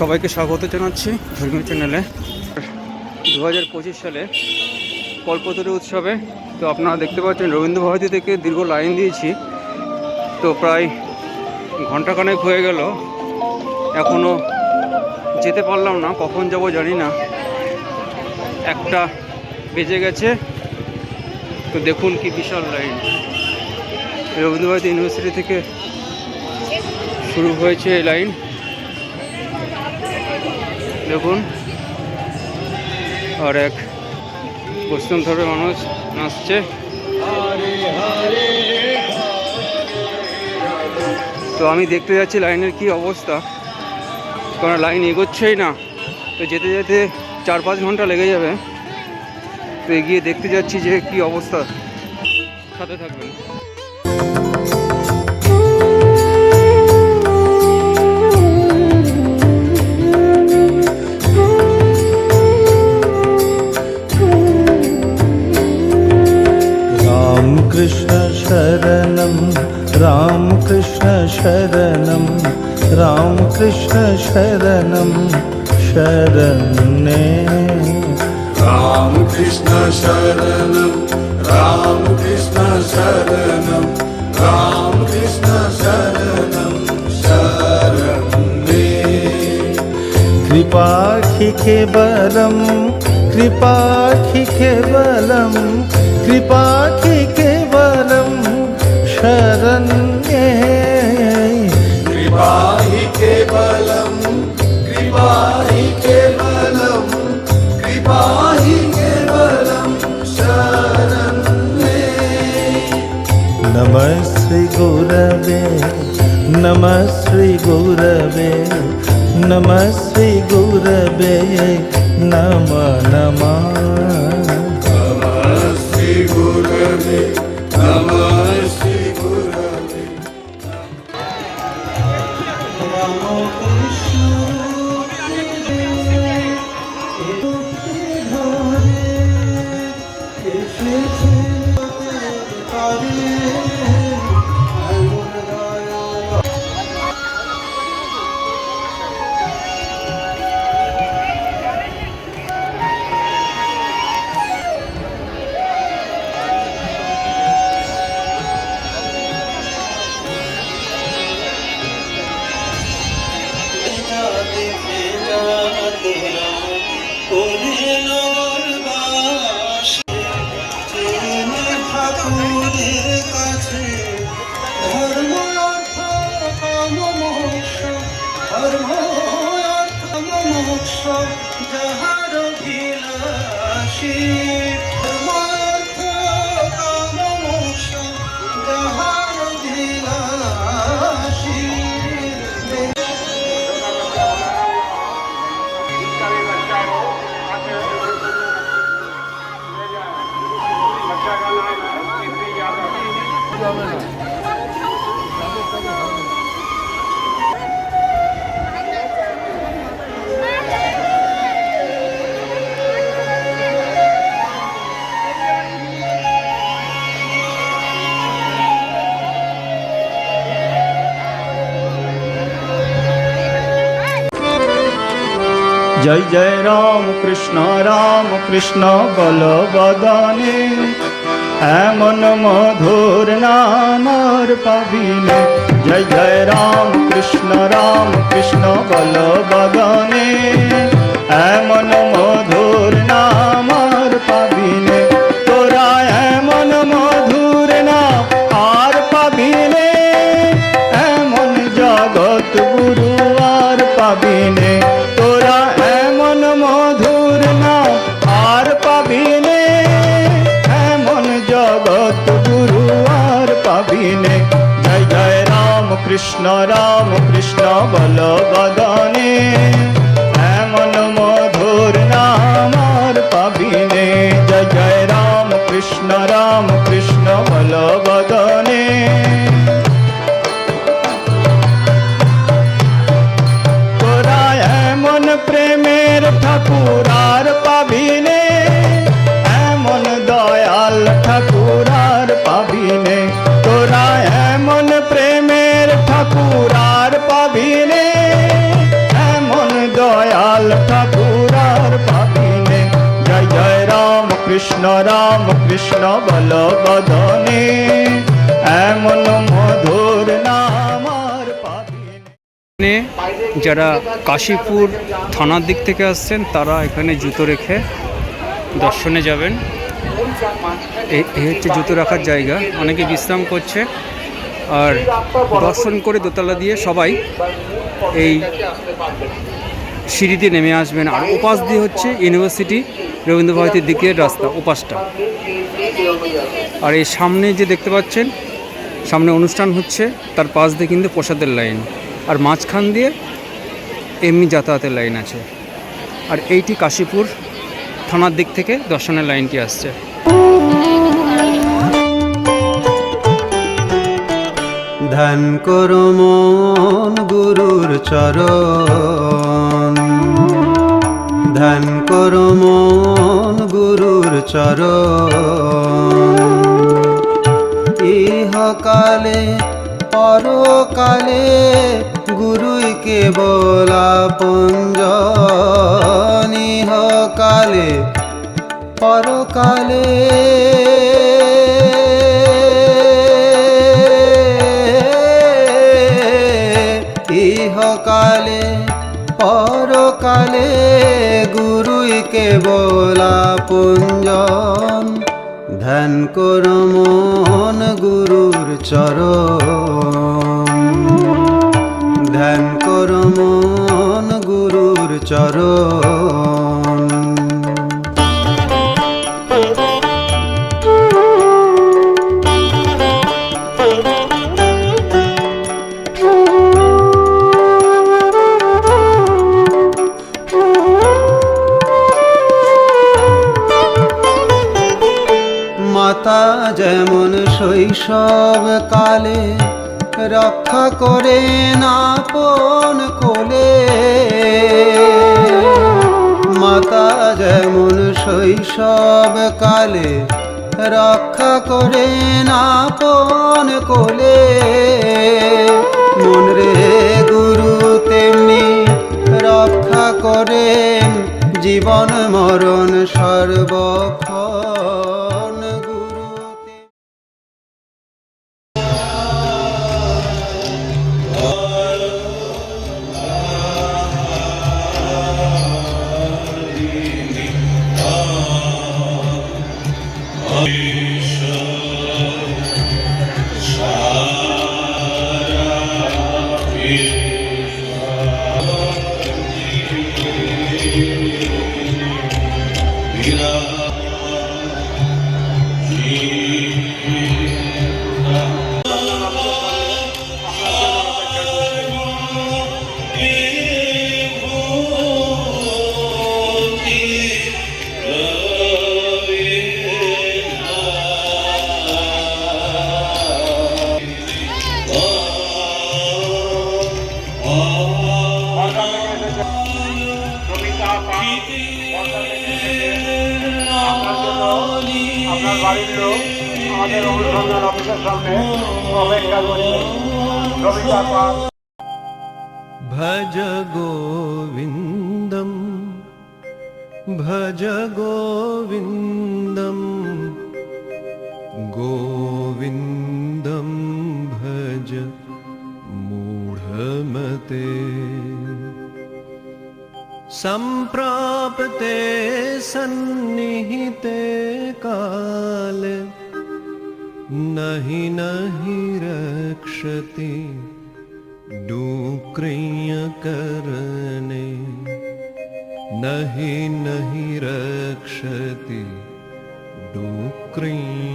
সবাইকে স্বাগত জানাচ্ছি ধর্মীয় চ্যানেলে। দু হাজার পঁচিশ সালে কল্পতরু উৎসবে, তো আপনারা দেখতে পাচ্ছেন রবীন্দ্র ভারতী থেকে দীর্ঘ লাইন দিয়েছি। তো প্রায় ঘন্টাখানেক হয়ে গেল এখনও যেতে পারলাম না, কখন যাব জানি না। একটা বেজে গেছে, তো দেখুন কি বিশাল লাইন। রবীন্দ্র ভারতী ইউনিভার্সিটি থেকে শুরু হয়েছে এই লাইন। দেখুন। আর এক পশ্চিম ধর্মের মানুষ নাচছে। তো আমি দেখতে যাচ্ছি লাইনের কি অবস্থা। কারণ লাইন এগোচ্ছেই না। তো যেতে যেতে চার পাঁচ ঘণ্টা লেগে যাবে। তো এগিয়ে দেখতে যাচ্ছি যে কি অবস্থা। সাথে থাকবেন। कृष्ण शरणम राम कृष्ण रामकृष्ण शरणं रामकृष्ण शरणं शरणे राम कृष्ण रामकृष्ण राम कृष्ण शरणं शरणे कृपाखि के बलम कृपाखि के बलं कृपा నమ శ్రీ గురవే నమ శ్రీ గురవే నమ శ్రీ గురవే నమ నమ জয় জয় রাম কৃষ্ণ রাম কৃষ্ণ, বল বদনে। এমন মধুর নামর পাবিনে। জয় জয় রাম কৃষ্ণ রাম কৃষ্ণ, বল এমন মধুর কৃষ্ণ রাম, কৃষ্ণ বল বদনে এমন মধুর নাম আর পাবিনে। জয় জয় রাম, কৃষ্ণ রাম, কৃষ্ণ বল বদনে এমন প্রেমের ঠাকুর কৃষ্ণ বল বদনে, এমন মধুর নাম আর পাবি এখানে যারা কাশীপুর থানার দিক থেকে আসছেন, তারা এখানে জুতো রেখে দর্শনে যাবেন। এই হচ্ছে জুতো রাখার জায়গা। অনেকে বিশ্রাম করছে। আর দর্শন করে দোতলা দিয়ে সবাই এই সিঁড়িতে নেমে আসবেন। আর ওপাশ দিয়ে হচ্ছে ইউনিভার্সিটি। রবীন্দ্র ভারতীর দিকের রাস্তা, ওপাশটা। আর এই সামনে যে দেখতে পাচ্ছেন, সামনে অনুষ্ঠান হচ্ছে, তার পাশ দিয়ে কিন্তু প্রসাদের লাইন। আর মাঝখান দিয়ে এমনি যাতায়াতের লাইন আছে। আর এইটি কাশীপুর থানার দিক থেকে দর্শনের লাইনটি আসছে। ধ্যান করো মন গুরুর চরণ। ধ্যান করো মন গুরুর চরণ। ইহকালে পরকালে গুরুই কেবল পঞ্জন ইহকালে পরকালে গুরুই কেবল পুঞ্জন ধ্যান কর মন গুরুর চরণ। ধ্যান কর মন গুরুর চরণ। শৈশব কালে রক্ষা করে আপন কোলে। মাতা যেমন শৈশব কালে রক্ষা করে আপন কোলে। মন রে গুরু তেমনি রক্ষা করেন, জীবন মরণ সর্বক্ষণ। আপনার বাড়ির লোক আমাদের অনুসন্ধান অফিসের সামনে অপেক্ষা করছে রবিবার পাল भज गोविन्दम् भज गोविन्दम् गोविन्दं भज मूढमते सम्प्राप्ते सन्निहिते काल नहि नहि रक्षति डुक्रियकरणे नहि नहि रक्षति डुक्रियकरणे